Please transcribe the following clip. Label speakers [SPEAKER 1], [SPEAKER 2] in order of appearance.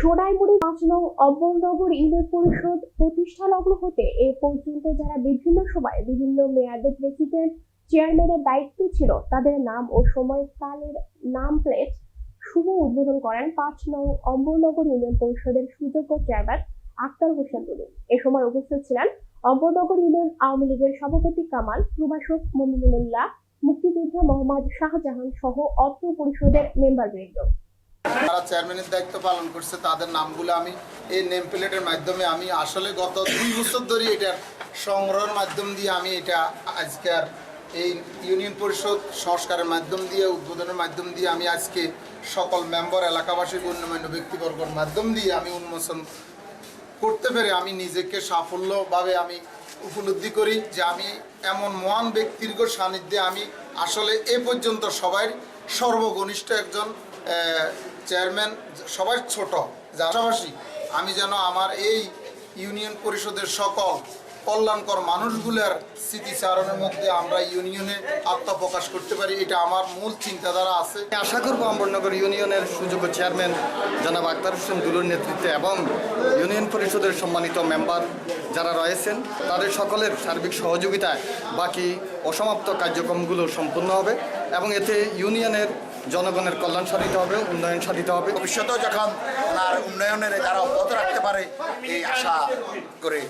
[SPEAKER 1] সোনাইমুড়ি পাঁচ নং অম্বরনগর ইউনিয়ন পরিষদ প্রতিষ্ঠা লগ্ন হতে এ পর্যন্ত যারা বিভিন্ন সময় বিভিন্ন মেয়াদে প্রেসিডেন্ট চেয়ারম্যানের দায়িত্ব ছিল, তাদের নাম ও সময়কালের নাম প্লেট শুভ উদ্বোধন করেন পাঁচ নং অম্বরনগর ইউনিয়ন পরিষদের সুযোগ্য চেয়ারম্যান আক্তার হোসেন তুলু এ সময় উপস্থিত ছিলেন অম্বরনগর ইউনিয়ন আওয়ামী লীগের সভাপতি কামাল, প্রভাষক মমিনুল্লাহ, মুক্তিযোদ্ধা মোহাম্মদ শাহজাহান সহ অত্র পরিষদের মেম্বারবৃন্দ
[SPEAKER 2] যারা চেয়ারম্যানের দায়িত্ব পালন করছে, তাদের নামগুলো আমি এই নেম প্লেটের মাধ্যমে আমি আসলে গত দুই বছর ধরে এটার সংগ্রহের মাধ্যম দিয়ে আমি এটা আজকের এই ইউনিয়ন পরিষদ সংস্কারের মাধ্যম দিয়ে, উদ্বোধনের মাধ্যম দিয়ে আমি আজকে সকল মেম্বার এলাকাবাসী, গণ্যমান্য ব্যক্তিবর্গর মাধ্যম দিয়ে আমি উন্মোচন করতে পেরে আমি নিজেকে সাফল্যভাবে আমি উপলব্ধি করি যে আমি এমন মহান ব্যক্তির সান্নিধ্যে আমি আসলে এ পর্যন্ত সবাই সর্বঘনিষ্ঠ একজন। চেয়ারম্যান সবাই ছোট পাশাপাশি আমি যেন আমার এই ইউনিয়ন পরিষদের সকল কল্যাণকর মানুষগুলোর স্মৃতিচারণের মধ্যে আমরা ইউনিয়নে আত্মপ্রকাশ করতে পারি, এটা আমার মূল চিন্তাধারা আছে।
[SPEAKER 3] আশা করব অম্বরনগর ইউনিয়নের সুযোগ্য চেয়ারম্যান জনাব আক্তার হোসেন দুলুর নেতৃত্বে এবং ইউনিয়ন পরিষদের সম্মানিত মেম্বার যারা রয়েছেন, তাদের সকলের সার্বিক সহযোগিতায় বাকি অসমাপ্ত কার্যক্রমগুলো সম্পূর্ণ হবে এবং এতে ইউনিয়নের জনগণের কল্যাণ সাধিত হবে, উন্নয়ন সাধিত হবে।
[SPEAKER 4] ভবিষ্যতেও যখন উন্নয়নের তারা অব্যাহত রাখতে পারে, এই আশা করে